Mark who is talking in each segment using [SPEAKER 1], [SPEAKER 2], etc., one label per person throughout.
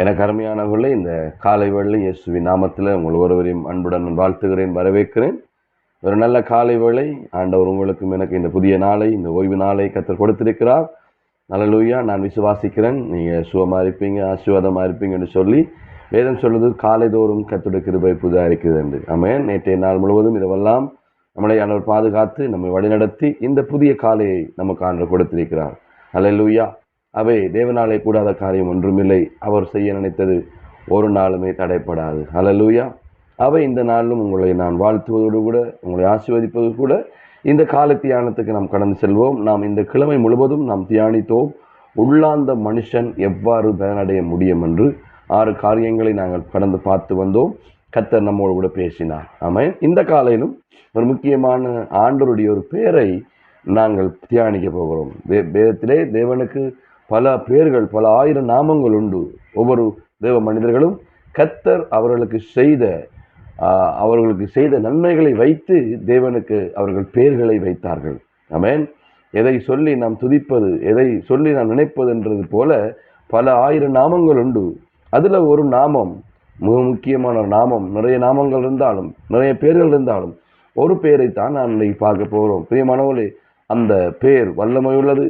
[SPEAKER 1] எனக்கு அருமையானவர்களே இந்த காலை வேளை இயேசுவின் நாமத்தில் உங்கள் ஒருவரையும் அன்புடன் நான் வாழ்த்துகிறேன் வரவேற்கிறேன். ஒரு நல்ல காலை வேளை. ஆண்டவர் உங்களுக்கும் எனக்கு இந்த புதிய நாளை இந்த ஓய்வு நாளை கத்தர் கொடுத்திருக்கிறார். நல்லலூயா நான் விசுவாசிக்கிறேன். நீங்கள் சுகமாக இருப்பீங்க ஆசீர்வாதமாக இருப்பீங்கன்னு சொல்லி வேதம் சொல்வது காலைதோறும் கத்துடைய கிருபை புதாக இருக்குது என்று. அமையன் நேற்றைய நாள் முழுவதும் இதுவெல்லாம் நம்மளை ஆண்டவர் பாதுகாத்து நம்மை வழிநடத்தி இந்த புதிய காலையை நமக்கு ஆண்டவர் கொடுத்திருக்கிறார். அல்லேலூயா அவை தேவனாலே கூடாத காரியம் ஒன்றுமில்லை. அவர் செய்ய நினைத்தது ஒரு நாளுமே தடைப்படாது. அலலூயா அவை இந்த நாளிலும் உங்களை நான் வாழ்த்துவதோடு கூட உங்களை ஆசீர்வதிப்பது கூட இந்த கால தியானத்துக்கு நாம் கடந்து செல்வோம். நாம் இந்த கிழமை முழுவதும் நாம் தியானித்தோம். உள்ளாந்த மனுஷன் எவ்வாறு பலனடைய முடியும் என்று ஆறு காரியங்களை நாங்கள் கடந்து பார்த்து வந்தோம். கத்தர் நம்மோடு கூட பேசினார். ஆமாம் இந்த காலையிலும் ஒரு முக்கியமான ஆண்டருடைய ஒரு பெயரை நாங்கள் தியானிக்க போகிறோம். வே வேதத்திலே தேவனுக்கு பல பேர்கள் பல ஆயிரம் நாமங்கள் உண்டு. ஒவ்வொரு தேவ மனிதர்களும் கத்தர் அவர்களுக்கு செய்த அவர்களுக்கு செய்த நன்மைகளை வைத்து தேவனுக்கு அவர்கள் பெயர்களை வைத்தார்கள். ஆமென். எதை சொல்லி நாம் துதிப்பது எதை சொல்லி நாம் நினைப்பதுன்றது போல பல ஆயிரம் நாமங்கள் உண்டு. அதில் ஒரு நாமம் மிக முக்கியமான நாமம் நிறைய நாமங்கள் இருந்தாலும் நிறைய பேர்கள் இருந்தாலும் ஒரு பெயரைத்தான் நான் இன்னைக்கு பார்க்க போகிறோம். பிரியமானவர்களே அந்த பேர் வல்லமை உள்ளது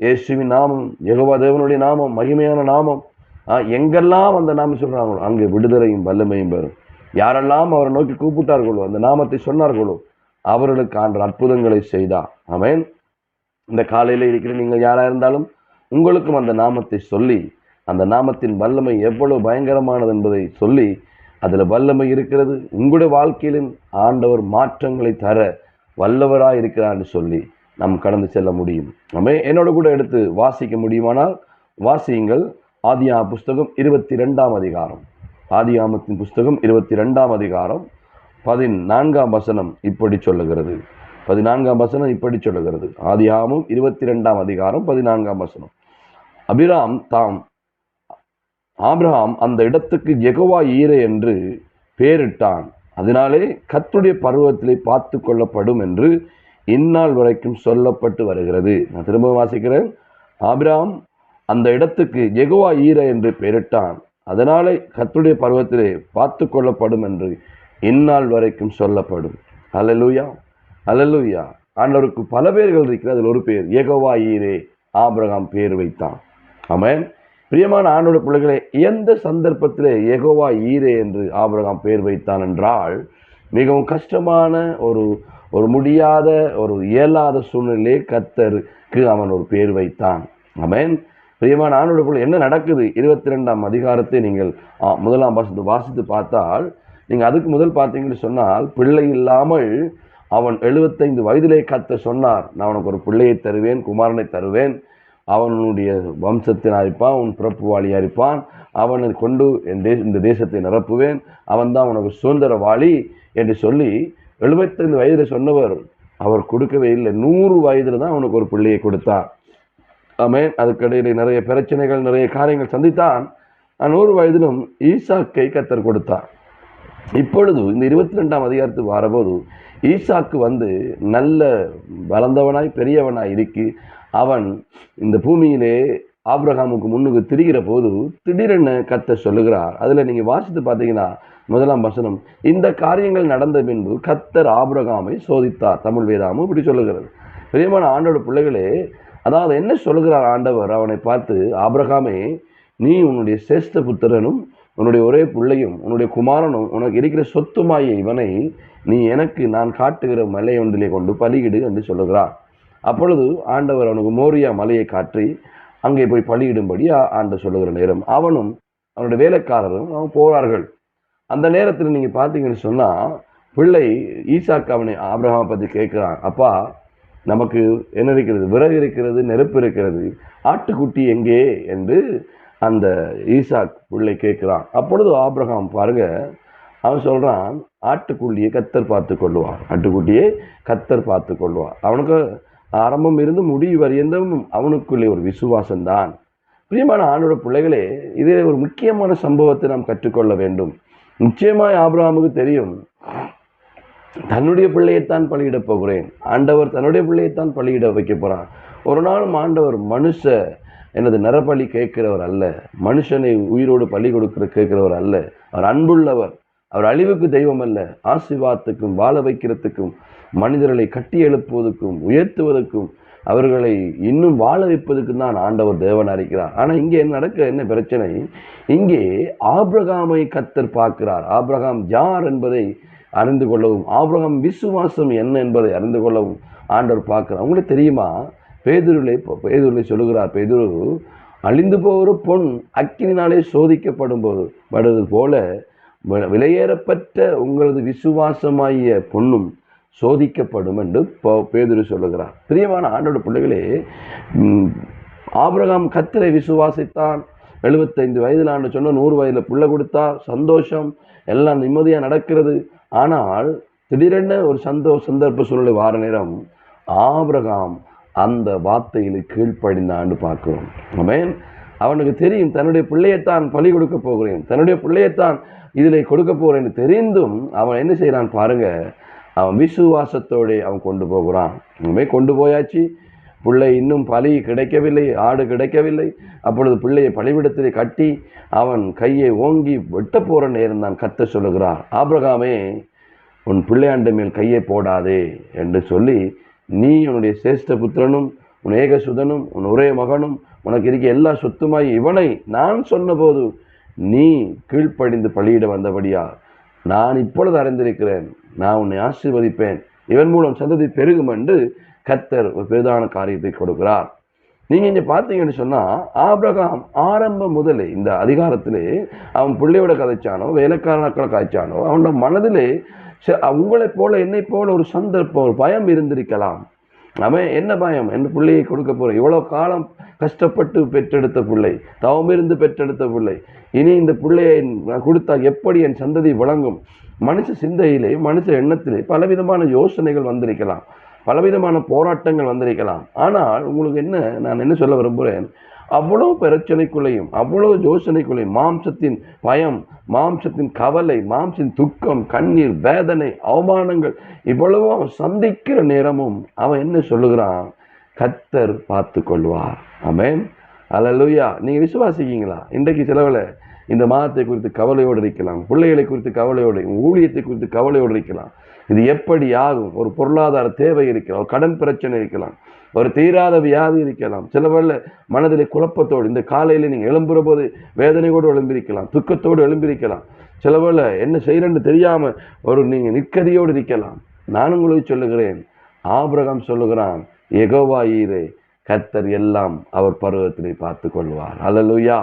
[SPEAKER 1] இயேசுவின் நாமம் யெகோவா தேவனுடைய நாமம் மகிமையான நாமம். ஆ, எங்கெல்லாம் அந்த நாமம் சொல்கிறாங்களோ அங்கே விடுதலையும் வல்லமையும் பெறும் யாரெல்லாம் அவரை நோக்கி கூப்பிட்டார்களோ அந்த நாமத்தை சொன்னார்களோ அவர்களுக்கு ஆண்டு அற்புதங்களை செய்தா அவன் இந்த காலையில் இருக்கிற நீங்கள் யாராக இருந்தாலும் உங்களுக்கும் அந்த நாமத்தை சொல்லி அந்த நாமத்தின் வல்லமை எவ்வளவு பயங்கரமானது என்பதை சொல்லி அதில் வல்லமை இருக்கிறது. உங்களுடைய வாழ்க்கையிலும் ஆண்டவர் மாற்றங்களை தர வல்லவராக இருக்கிறான்னு சொல்லி நாம் கடந்து செல்ல முடியும். நம்ம என்னோட கூட எடுத்து வாசிக்க முடியுமானால் வாசியுங்கள். ஆதியா புஸ்தகம் இருபத்தி ரெண்டாம் அதிகாரம். ஆதியாமத்தின் புஸ்தகம் இருபத்தி ரெண்டாம் அதிகாரம். பதினான்காம் வசனம் இப்படி சொல்லுகிறது. பதினான்காம் வசனம் இப்படி சொல்லுகிறது. ஆதியாமும் இருபத்தி ரெண்டாம் அதிகாரம் பதினான்காம் வசனம். அபிராம் தாம் ஆபிரகாம் அந்த இடத்துக்கு எகவா ஈரே என்று பெயரிட்டான் அதனாலே கத்துடைய பருவத்திலே பார்த்து கொள்ளப்படும் என்று இந்நாள் வரைக்கும் சொல்லப்பட்டு வருகிறது. நான் திரும்ப வாசிக்கிறேன். ஆபிரகாம் அந்த இடத்துக்கு எகுவா ஈரே என்று பெயரிட்டான். அதனாலே கத்துடைய பருவத்திலே பார்த்து கொள்ளப்படும் என்று இந்நாள் வரைக்கும் சொல்லப்படும். அலலூயா அலலூயா ஆண்டவருக்கு பல பேர்கள் இருக்கிறது அதில் ஒரு பேர் யெகோவா ஈரே ஆபிரகாம் பேர் வைத்தான். ஆமென். பிரியமான ஆண்டோட பிள்ளைகளே எந்த சந்தர்ப்பத்திலே எகோவா ஈரே என்று ஆபிரகாம் பேர் வைத்தான் என்றால் மிகவும் கஷ்டமான ஒரு ஒரு முடியாத ஒரு இயலாத சூழ்நிலையே கத்தருக்கு அவன் ஒரு பேர் வைத்தான். ஆமென். பிரியமான ஆண்டோட பொருள் என்ன நடக்குது? இருபத்தி ரெண்டாம் அதிகாரத்தை நீங்கள் முதலாம் வாசித்து வாசித்து பார்த்தால் நீங்கள் அதுக்கு முதல் பார்த்தீங்கன்னு சொன்னால் பிள்ளை இல்லாமல் அவன் எழுபத்தைந்து வயதிலே கத்த சொன்னார் நான் உனக்கு ஒரு பிள்ளையை தருவேன் குமாரனை தருவேன். அவனுடைய வம்சத்தின் அரிப்பான் உன் பிறப்புவாளி இருப்பான் அவனை கொண்டு என் தே இந்த தேசத்தை நிரப்புவேன். அவன்தான் உனக்கு சுதந்திரவாளி என்று சொல்லி எழுபத்தைந்து வயதில் சொன்னவர் அவர் கொடுக்கவே இல்லை. நூறு வயதில் தான் அவனுக்கு ஒரு பிள்ளையை கொடுத்தார் ஆமென். அதுக்கிடையிலே நிறைய பிரச்சனைகள் நிறைய காரியங்கள் சந்தித்தான். நூறு வயதிலும் ஈசாக்கை கத்தர் கொடுத்தார் இப்பொழுது இந்த இருபத்தி ரெண்டாம் அதிகாரத்துக்கு வரபோது ஈசாக்கு வந்து நல்ல வளர்ந்தவனாய் பெரியவனாய் இருக்கு அவன் இந்த பூமியிலே ஆப்ரஹாமுக்கு முன்னுக்கு திரிகிற போது திடீரென கத்த சொல்லுகிறார். அதில் நீங்கள் வாசித்து பார்த்தீங்கன்னா முதலாம் வசனம் இந்த காரியங்கள் நடந்த பின்பு கத்தர் ஆபிரகாமை சோதித்தார். தமிழ் வேதாமும் இப்படி சொல்லுகிறது. பிரியமான ஆண்டோட பிள்ளைகளே அதாவது என்ன சொல்லுகிறார் ஆண்டவர்? அவனை பார்த்து ஆபிரகாமே நீ உன்னுடைய சேஷ்ட புத்திரனும் உன்னுடைய ஒரே பிள்ளையும் உன்னுடைய குமாரனும் உனக்கு இருக்கிற சொத்துமாய இவனை நீ எனக்கு நான் காட்டுகிற மலை ஒன்றிலே கொண்டு பலியிடு என்று சொல்லுகிறார். அப்பொழுது ஆண்டவர் அவனுக்கு மோரியா மலையை காற்றி அங்கே போய் பலியிடும்படி ஆண்டு சொல்லுகிற நேரம். அவனும் அவனுடைய வேலைக்காரரும் அவன் போகிறார்கள் அந்த நேரத்தில் நீங்கள் பார்த்தீங்கன்னு சொன்னால் பிள்ளை ஈசாக்கு அவனை ஆபிரகாமை பற்றி கேட்குறான். அப்பா நமக்கு என்ன இருக்கிறது? விறகு இருக்கிறது நெருப்பு இருக்கிறது. ஆட்டுக்குட்டி எங்கே? என்று அந்த ஈசாக் பிள்ளை கேட்குறான். அப்பொழுது ஆபிரகாம் பாருங்க அவன் சொல்கிறான் ஆட்டுக்குட்டியை கத்தர் பார்த்து கொள்ளுவார். ஆட்டுக்குட்டியை கத்தர் பார்த்து கொள்வான் அவனுக்கு ஆரம்பம் இருந்து முடிவு வரையந்தும் அவனுக்குள்ளே ஒரு விசுவாசம்தான். பிரியமான ஆண்டோட பிள்ளைகளே இதில் ஒரு முக்கியமான சம்பவத்தை நாம் கற்றுக்கொள்ள வேண்டும். நிச்சயமாய் ஆபிரகாமுக்கு தெரியும். தன்னுடைய பிள்ளையைத்தான் பலியிடப் போகிறேன். ஆண்டவர் தன்னுடைய பிள்ளையைத்தான் பலியிட வைக்க போறான். ஒரு நாளும் ஆண்டவர் மனுஷ எனது நரபலி கேட்கிறவர் அல்ல. மனுஷனை உயிரோடு பலி கொடுக்கிற கேட்கிறவர் அல்ல. அவர் அன்புள்ளவர். அவர் அழிவுக்கு தெய்வம் அல்ல. ஆசிர்வாதத்துக்கும் வாழ வைக்கிறதுக்கும் மனிதர்களை கட்டி எழுப்புவதற்கும் உயர்த்துவதற்கும் அவர்களை இன்னும் வாழ வைப்பதற்கு தான் ஆண்டவர் தேவன் அறிக்கிறார் ஆனால் இங்கே என்ன நடக்க என்ன பிரச்சனை? இங்கே ஆப்ரகாமை கத்தர் பார்க்கிறார். ஆப்ரகாம் யார் என்பதை அறிந்து கொள்ளவும் ஆப்ரகாம் விசுவாசம் என்ன என்பதை அறிந்து கொள்ளவும் ஆண்டவர் பார்க்கிறார். உங்களுக்கு தெரியுமா? பேதுருளை பேதுருளை சொல்லுகிறார் பேதுரு அழிந்து போகிற பொன் அக்கினாலே சோதிக்கப்படும் போது படுவது போல விலையேறப்பட்ட உங்களது விசுவாசமாகிய பொண்ணும் சோதிக்கப்படும் என்று பேதுரு சொல்லுகிறார். பிரியமான ஆண்டோட பிள்ளைகளே ஆபிரகாம் கத்திரை விசுவாசித்தான். எழுபத்தைந்து வயதில் ஆண்டு சொன்ன நூறு வயதில் புள்ள கொடுத்தார். சந்தோஷம் எல்லாம் நிம்மதியாக நடக்கிறது. ஆனால் திடீரென ஒரு சந்தோ சந்தர்ப்ப சூழ்நிலை வார நேரம் ஆபிரகாம் அந்த வார்த்தையில் கீழ்ப்படிந்தான்னு பார்க்கிறோம். ஆமென். அவனுக்கு தெரியும் தன்னுடைய பிள்ளையைத்தான் பலி கொடுக்க போகிறேன். தன்னுடைய பிள்ளையைத்தான் இதில் கொடுக்க போகிறேன்னு தெரிந்தும் அவன் என்ன செய்கிறான் பாருங்கள் அவன் விசுவாசத்தோடு அவன் கொண்டு போகிறான். இனிமே கொண்டு போயாச்சு. பிள்ளை இன்னும் பலி கிடைக்கவில்லை ஆடு கிடைக்கவில்லை. அப்பொழுது பிள்ளையை பலிவிடத்திலே கட்டி அவன் கையை ஓங்கி வெட்ட போகிற நேரம் தான் கத்த சொல்லுகிறார். ஆபிரகாமே உன் பிள்ளையாண்ட மேல் கையை போடாதே என்று சொல்லி நீ உன்னுடைய சேஷ்ட புத்திரனும் உன் ஏகசுதனும் உன் ஒரே மகனும் உனக்கு இருக்க எல்லா சொத்துமாய் இவனை நான் சொன்னபோது நீ கீழ்ப்படிந்து பலியிட வந்தபடியா நான் இப்பொழுது அறிந்திருக்கிறேன். நான் உன்னை ஆசீர்வதிப்பேன். இவன் மூலம் சந்ததி பெருகும் என்று கத்தர் ஒரு பெரிதான காரியத்தை கொடுக்கிறார். நீங்கள் இங்கே பார்த்தீங்கன்னு சொன்னால் ஆபிரகாம் ஆரம்பம் முதலே இந்த அதிகாரத்திலே அவன் பிள்ளையோட கதைச்சானோ வேலைக்காரனாக்களை காய்ச்சானோ அவனோட மனதிலே ச- உங்களைப் போல என்னை போல ஒரு சந்தர்ப்பம் ஒரு பயம் இருந்திருக்கலாம். அவன் என்ன பயம்? என் பிள்ளையை கொடுக்க போகிறேன் இவ்வளோ காலம் கஷ்டப்பட்டு பெற்றெடுத்த பிள்ளை தவமிருந்து பெற்றெடுத்த பிள்ளை. இனி இந்த பிள்ளையை நான் கொடுத்தா எப்படி என் சந்ததி விளங்கும்? மனுஷ சிந்தையிலே மனுஷ எண்ணத்திலே பலவிதமான யோசனைகள் வந்திருக்கலாம். பலவிதமான போராட்டங்கள் வந்திருக்கலாம். ஆனால் உங்களுக்கு என்ன நான் என்ன சொல்ல விரும்புகிறேன்? அவ்வளோ பிரச்சனைக்குள்ளேயும் அவ்வளோ யோசனைக்குள்ளேயும் மாம்சத்தின் பயம் மாம்சத்தின் கவலை மாம்சத்தின் துக்கம் கண்ணீர் வேதனை அவமானங்கள் இவ்வளவும் அவன் சந்திக்கிற நேரமும் அவன் என்ன சொல்லுகிறான்? கத்தர் பார்த்து கொள்வார். ஆமென். அலலுயா நீங்கள் விசுவாசிக்கீங்களா இன்றைக்கு செலவில் இந்த மாதத்தை குறித்து கவலையோடு இருக்கலாம். பிள்ளைகளை குறித்து கவலையோடு ஊழியத்தை குறித்து கவலையோடு இருக்கலாம். இது எப்படி ஆகும் ஒரு பொருளாதார தேவை இருக்கலாம். ஒரு கடன் பிரச்சனை இருக்கலாம். ஒரு தீராத வியாதி இருக்கலாம். சிலவல்ல மனதிலே குழப்பத்தோடு இந்த காலையில் நீங்கள் எழும்புற போது வேதனையோடு எழும்பியிருக்கலாம் துக்கத்தோடு எழும்பியிருக்கலாம் சிலவல்ல என்ன செய்யறன்னு தெரியாமல் ஒரு நீங்கள் நிற்கதியோடு இருக்கலாம். நான் உங்களுக்கு சொல்லுகிறேன். ஆபிரகம் சொல்லுகிறான் எகோவா ஈரே கத்தர் எல்லாம் அவர் பருவத்திலே பார்த்து கொள்வார் அலலுயா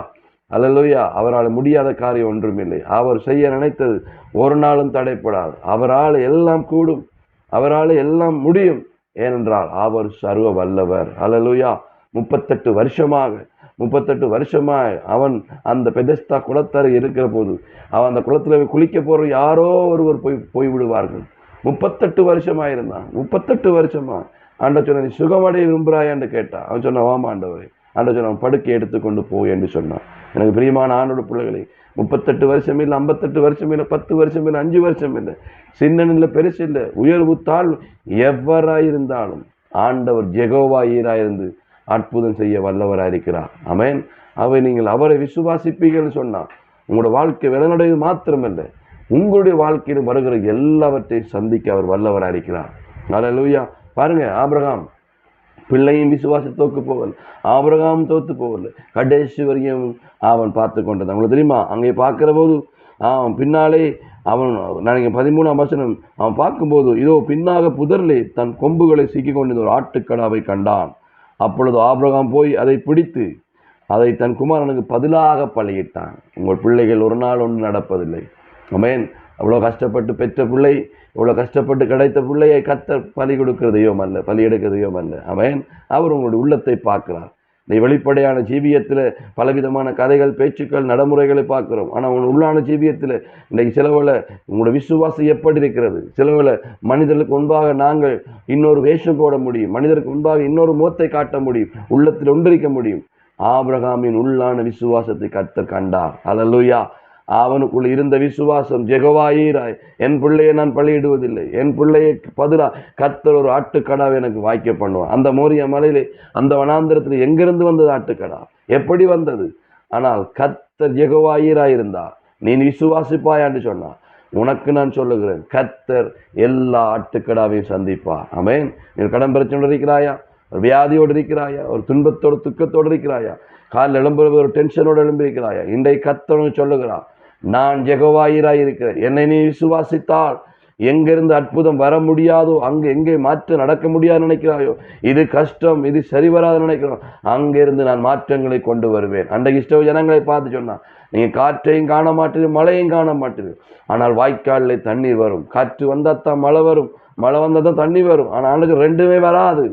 [SPEAKER 1] அலலுயா அவரால் முடியாத காரியம் ஒன்றுமில்லை அவர் செய்ய நினைத்தது ஒரு நாளும் தடைப்படாது. அவரால் எல்லாம் கூடும். அவரால் எல்லாம் முடியும். ஏனென்றால் அவர் சர்வ வல்லவர். அல்லலுயா முப்பத்தெட்டு வருஷமாக முப்பத்தெட்டு வருஷமாக அவன் அந்த பெதஸ்தா குளத்தரை இருக்கிற போது அவன் அந்த குளத்தில் குளிக்க போகிற யாரோ ஒருவர் போய் போய் விடுவார்கள். முப்பத்தெட்டு வருஷமாக இருந்தான் முப்பத்தெட்டு வருஷமா ஆண்ட சொன்ன நீ சுகமடைய விரும்புகிறாயான்னு கேட்டான். அவன் சொன்ன வாமா ஆண்டவரே. ஆண்டு சொன்ன படுக்கை எடுத்துக்கொண்டு போ என்று சொன்னான் எனக்கு பிரியமான ஆண்டோட பிள்ளைகளை முப்பத்தெட்டு வருஷம் இல்லை ஐம்பத்தெட்டு வருஷம் இல்லை பத்து வருஷம் இல்லை அஞ்சு வருஷம் இல்லை. சின்னன் இல்லை பெருசு இல்லை உயர்வு தாழ்வு எவராய் இருந்தாலும் ஆண்டவர் ஜெகோவாயிராயிருந்து அற்புதம் செய்ய வல்லவராக இருக்கிறார். அமேன் அவை நீங்கள் அவரை விசுவாசிப்பீங்கன்னு சொன்னான் உங்களோட வாழ்க்கை விலனடைவது மாத்திரமல்ல உங்களுடைய வாழ்க்கையில் வருகிற எல்லாவற்றையும் சந்திக்க அவர் வல்லவராக இருக்கிறார். அல்லேலூயா பாருங்க ஆபிரகாம் பிள்ளையும் விசுவாச தோக்கு போகல. ஆபிரகாம் தோத்து போகல. கடைசி வரையும் அவன் பார்த்து கொண்டது உங்களுக்கு தெரியுமா? அங்கே பார்க்குற போது அவன் பின்னாலே அவன் நான் பதிமூணாம் வசனம் அவன் பார்க்கும்போது இதோ பின்னாக புதர்லே தன் கொம்புகளை சிக்கிக் கொண்டிருந்த ஒரு ஆட்டுக்கடாவை கண்டான். அப்பொழுது ஆபிரகாம் போய் அதை பிடித்து அதை தன் குமாரனுக்கு பதிலாக பழகிட்டான் உங்கள் பிள்ளைகள் ஒரு நாள் ஒன்று நடப்பதில்லை. அமேன் அவ்வளோ கஷ்டப்பட்டு பெற்ற பிள்ளை இவ்வளோ கஷ்டப்பட்டு கிடைத்த பிள்ளையை கத்த பலி கொடுக்கறதையோ அல்ல பலி எடுக்கிறதையோ அல்ல. அவன் அவர் உங்களுடைய உள்ளத்தை பார்க்கிறார். இந்த வெளிப்படையான ஜீவியத்தில் பலவிதமான கதைகள் பேச்சுக்கள் நடைமுறைகளை பார்க்குறோம். ஆனால் உன் உள்ளான ஜீவியத்தில் இன்றைக்கு சிலவில் உங்களோட விசுவாசம் எப்படி இருக்கிறது? சிலவில் மனிதர்களுக்கு முன்பாக நாங்கள் இன்னொரு வேஷம் போட முடியும். மனிதருக்கு முன்பாக இன்னொரு முகத்தை காட்ட முடியும். உள்ளத்தில் ஒன்றிருக்க முடியும். ஆபிரகாமின் உள்ளான விசுவாசத்தை கத்த கண்டார். அல்லேலூயா அவனுக்குள் இருந்த விசுவாசம் ஜெகவாயிராய் என் பிள்ளையை நான் பலியிடுவதில்லை. என் பிள்ளையை பதிலா கத்தர் ஒரு ஆட்டுக்கடாவை எனக்கு வாய்க்க பண்ணுவான் அந்த மோரிய மலையிலே அந்த வனாந்திரத்தில் எங்கிருந்து வந்தது ஆட்டுக்கடா? எப்படி வந்தது? ஆனால் கத்தர் ஜெகவாயிராய் இருந்தா நீ விசுவாசிப்பாயான்னு சொன்னா உனக்கு நான் சொல்லுகிறேன் கத்தர் எல்லா ஆட்டுக்கடாவையும் சந்திப்பா அமேன் நீ கடன் பிரச்சனை இருக்கிறாயா? ஒரு வியாதியோடு இருக்கிறாயா? ஒரு துன்பத்தோடு துக்கத்தோடு இருக்கிறாயா? காலில் எழும்புறது ஒரு டென்ஷனோடு எழும்பியிருக்கிறாயா? இருக்கிறாயா இன்றைய சொல்லுகிறான் சொல்லுகிறா நான் ஜெகவாயிராய் இருக்கிறேன். என்னை நீ விசுவாசித்தால் எங்கிருந்து அற்புதம் வர முடியாதோ அங்கே எங்கே மாற்றம் நடக்க முடியாது நினைக்கிறாயோ இது கஷ்டம் இது சரி வராது நினைக்கிறோம். அங்கிருந்து நான் மாற்றங்களை கொண்டு வருவேன். அன்றைக்கு இஷ்ட ஜனங்களை பார்த்து சொன்னான் நீங்கள் காற்றையும் காண மாட்டீங்க மழையும் காண மாட்டீங்க ஆனால் வாய்க்காலில் தண்ணீர் வரும். காற்று வந்தால் தான் மழை வரும். மழை வந்தால் தான் தண்ணி வரும். ஆனால் அவனுக்கு ரெண்டுமே வராது.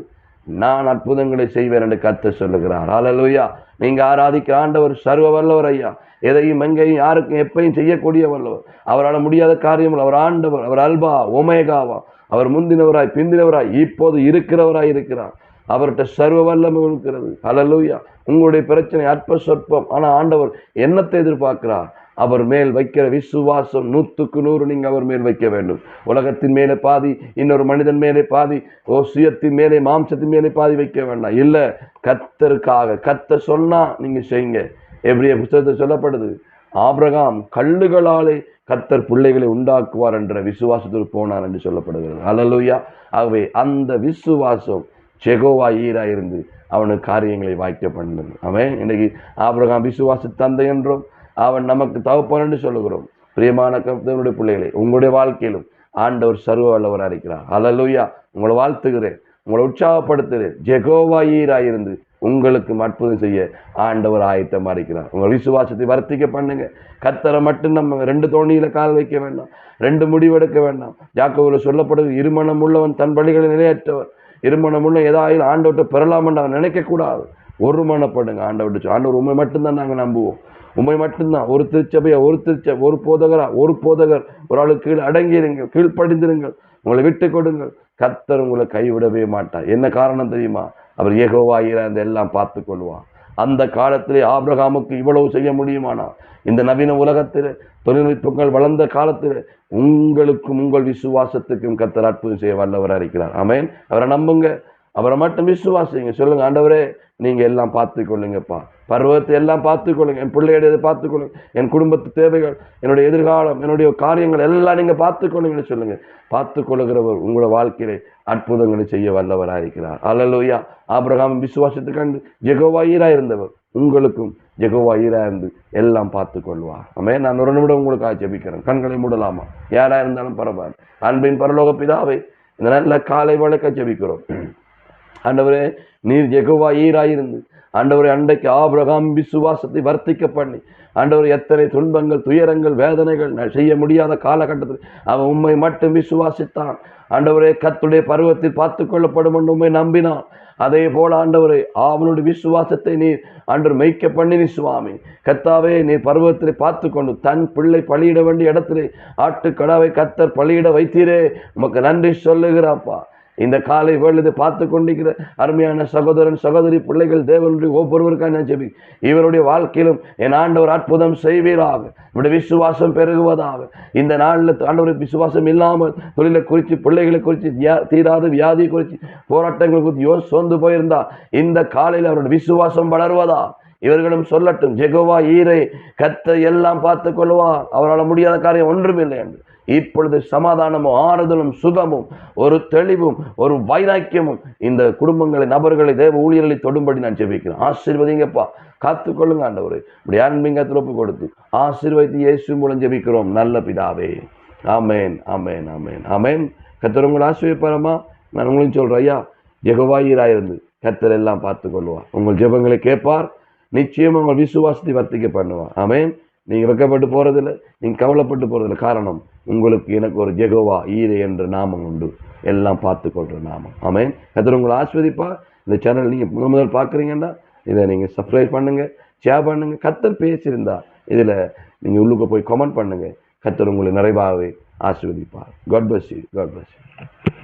[SPEAKER 1] நான் அற்புதங்களை செய்வேன் என்று கத்த சொல்லுகிறார். ஹalleluya நீங்க ஆராதிக்கிற ஆண்டவர் சர்வ வல்லவர் ஐயா. எதையும் எங்கேயும் யாருக்கும் எப்பையும் செய்யக்கூடிய வல்லவர் அவரால் முடியாத காரியம் அவர் ஆண்டவர் அவர் அல்பா ஒமேகாவா. அவர் முந்தினவராய் பிந்தினவராய் இப்போது இருக்கிறவராய் இருக்கிறார். அவர்கிட்ட சர்வ வல்லமை இருக்கிறது. அலலுயா உங்களுடைய பிரச்சனை அற்ப சொற்பம். ஆனால் ஆண்டவர் என்னத்தை எதிர்பார்க்கிறார்? அவர் மேல் வைக்கிற விசுவாசம் நூற்றுக்கு நூறு நீங்கள் அவர் மேல் வைக்க வேண்டும். உலகத்தின் மேலே பாதி இன்னொரு மனிதன் மேலே பாதி ஓ சுயத்தின் மேலே மாம்சத்தின் மேலே பாதி வைக்க வேண்டாம். இல்லை கத்தருக்காக கத்த சொன்னால் நீங்கள் செய்யுங்க. எப்படிய புத்தகத்தை சொல்லப்படுது ஆபிரகாம் கல்லுகளாலே கத்தர் பிள்ளைகளை உண்டாக்குவார் என்ற விசுவாசத்தில் போனார் என்று சொல்லப்படுகிறது. அலலுயா ஆகவே அந்த விசுவாசம் செகோவா ஈரா இருந்து அவனுக்கு காரியங்களை வாய்க்க பண்ணது அவன் இன்னைக்கு ஆபிரகாம் விசுவாச தந்தை என்றும் அவன் நமக்கு தகப்பன் சொல்லுகிறோம். பிரியமான கருத்தனுடைய பிள்ளைகளை உங்களுடைய வாழ்க்கையிலும் ஆண்டவர் சர்வ வல்லவராக இருக்கிறார். அலலுயா உங்களை வாழ்த்துகிறேன் உங்களை உற்சாகப்படுத்துகிறேன். ஜெகோவா இருந்து உங்களுக்கு அற்புதம் செய்ய ஆண்டவர் ஆயத்தமாக இருக்கிறார். உங்கள் விசுவாசத்தை வர்த்திக்க பண்ணுங்க. கத்தரை மட்டும் நம்ம ரெண்டு தோணியில் கால் வைக்க வேண்டாம் ரெண்டு முடிவெடுக்க வேண்டாம். ஜாக்கோவில் சொல்லப்படுது இருமணம் உள்ளவன் தன் பலிகளை நிலையற்றவர் இருமணம் உள்ள ஏதாயும் ஆண்டவர்கிட்ட பெறலாம் என்று அவன் நினைக்கக்கூடாது. ஒரு மனப்படுங்க. ஆண்டவர்கிட்ட ஆண்டவர் உண்மை மட்டும்தான் நாங்கள் நம்புவோம். உண்மை மட்டும்தான். ஒரு திருச்சபையா ஒரு திருச்ச ஒரு போதகரா ஒரு போதகர். ஒரு ஆளுக்கு கீழ் அடங்கியிருங்கள் கீழ்ப்படிந்திருங்கள் உங்களை விட்டு கொடுங்கள். கத்தர் உங்களை கைவிடவே மாட்டார். என்ன காரணம் தெரியுமா? அவர் ஏகோவாயிர அந்த எல்லாம் பார்த்து கொள்வார். அந்த காலத்திலே ஆபிரகாமுக்கு இவ்வளவு செய்ய முடியுமானால் இந்த நவீன உலகத்தில் தொழில்நுட்பங்கள் வளர்ந்த காலத்தில் உங்களுக்கும் உங்கள் விசுவாசத்துக்கும் கத்தர் அற்புதம் செய்ய வல்லவராக இருக்கிறார். அமேன் அவரை நம்புங்க. அவரை மட்டும் விசுவாசிங்க. சொல்லுங்க ஆண்டவரே நீங்கள் எல்லாம் பார்த்து கொள்ளுங்கப்பா பருவத்தை எல்லாம் பார்த்து கொள்ளுங்க என் பிள்ளையுடைய பார்த்து கொள்ளுங்க என் குடும்பத்து தேவைகள் என்னுடைய எதிர்காலம் என்னுடைய காரியங்கள் எல்லாம் நீங்கள் பார்த்து கொள்ளுங்கன்னு சொல்லுங்கள் பார்த்து கொள்ளுகிறவர் உங்களோட வாழ்க்கையிலே அற்புதங்களை செய்ய வல்லவராக இருக்கிறார். அலலோயா ஆபிரகாம் விசுவாசத்தை கண்டு ஜெகோவாயிரா இருந்தவர் உங்களுக்கும் ஜெகவாயிராக இருந்து எல்லாம் பார்த்து கொள்வார் ஆமே நான் ஒரு நிமிடம் உங்களுக்கு ஜெபிக்கிறேன். கண்களை மூடலாமா? யாராக இருந்தாலும் பரவாயில்ல. அன்பின் பரலோக பிதாவை இந்த நல்ல காலை வழக்க ஜெபிக்கிறோம். ஆண்டவரே நீர் ஜெகோவா ஈராயிருந்து ஆண்டவரை அண்டைக்கு ஆபிரகாம் விசுவாசத்தை வர்த்திக்க பண்ணி ஆண்டவர் எத்தனை துன்பங்கள் துயரங்கள் வேதனைகள் செய்ய முடியாத காலகட்டத்தில் அவன் உண்மை மட்டும் விசுவாசித்தான். ஆண்டவரே கத்துடைய பருவத்தில் பார்த்து கொள்ளப்படும் என்று உண்மை நம்பினான். அதே போல ஆண்டவரே அவனுடைய விசுவாசத்தை நீர் அன்று மெய்க்க பண்ணி நீ சுவாமி. கத்தாவே நீ பருவத்திலே பார்த்து கொண்டு தன் பிள்ளை பலியிட வேண்டிய இடத்திலே ஆட்டுக்கடாவை கத்தர் பலியிட வைத்தீரே. உமக்கு நன்றி சொல்லுகிறாப்பா இந்த காலை வேலையை பார்த்து கொண்டிருக்கிற அருமையான சகோதரன் சகோதரி பிள்ளைகள் தேவனுடைய ஒவ்வொருவருக்காக நான் ஜெபி இவருடைய வாழ்க்கையிலும் என் ஆண்டவர் அற்புதம் செய்வீராக. இவருடைய விசுவாசம் பெருகுவதாக. இந்த நாளில் ஆண்டவருக்கு விசுவாசம் இல்லாமல் தொழிலை குறித்து பிள்ளைகளை குறித்து தீராத வியாதியை குறித்து போராட்டங்களை குறித்து யோ சோர்ந்து போயிருந்தா இந்த காலையில் அவருடைய விசுவாசம் வளர்வதா? இவர்களும் சொல்லட்டும் ஜெகோவா ஈரை கத்தை எல்லாம் பார்த்து கொள்வார். அவரால் முடியாத காரியம் ஒன்றுமில்லை என்று. இப்பொழுது சமாதானமும் ஆறுதலும் சுகமும் ஒரு தெளிவும் ஒரு வைராக்கியமும் இந்த குடும்பங்களை நபர்களை தேவ ஊழியர்களை தொடும்படி நான் ஜெபிக்கிறேன். ஆசீர்வதிங்கப்பா. காத்துக்கொள்ளுங்க ஆண்டவர். இப்படி அன்பிங்கத்தில் ஒப்பு கொடுத்து ஆசீர்வதித்து இயேசு மூலம் ஜெபிக்கிறோம். நல்ல பிதாவே. ஆமேன் ஆமேன் ஆமேன் ஆமேன். கத்தர் உங்களை ஆசிரியப்பாரம்மா நான் உங்களையும் சொல்கிறேன் ஐயா ஜெகவாயிராயிருந்து கத்தர் எல்லாம் பார்த்து கொள்வார் உங்கள் ஜெபங்களை கேட்பார். நிச்சயம் உங்கள் விசுவாசத்தை வர்த்திக்க பண்ணுவார். ஆமேன். நீங்கள் வெக்கப்பட்டு போகிறதில்ல நீங்கள் கவலைப்பட்டு போகிறதில்ல காரணம் உங்களுக்கு எனக்கு ஒரு ஜெகோவா ஈரே என்ற நாமம் உண்டு. எல்லாம் பார்த்து கொள்கிற நாமம். ஆமேன். கத்தர் உங்களை ஆஸ்வதிப்பா. இந்த சேனல் நீங்கள் முதல் முதல் பார்க்குறீங்கன்னா இதை நீங்கள் சப்ஸ்கிரைப் பண்ணுங்கள் ஷேர் பண்ணுங்கள் கத்தர் பேசியிருந்தா இதில் நீங்கள் உள்ளுக்கு போய் கமெண்ட் பண்ணுங்கள் கத்தர் உங்களை நிறைவாகவே ஆஸ்வதிப்பார். God bless you God bless you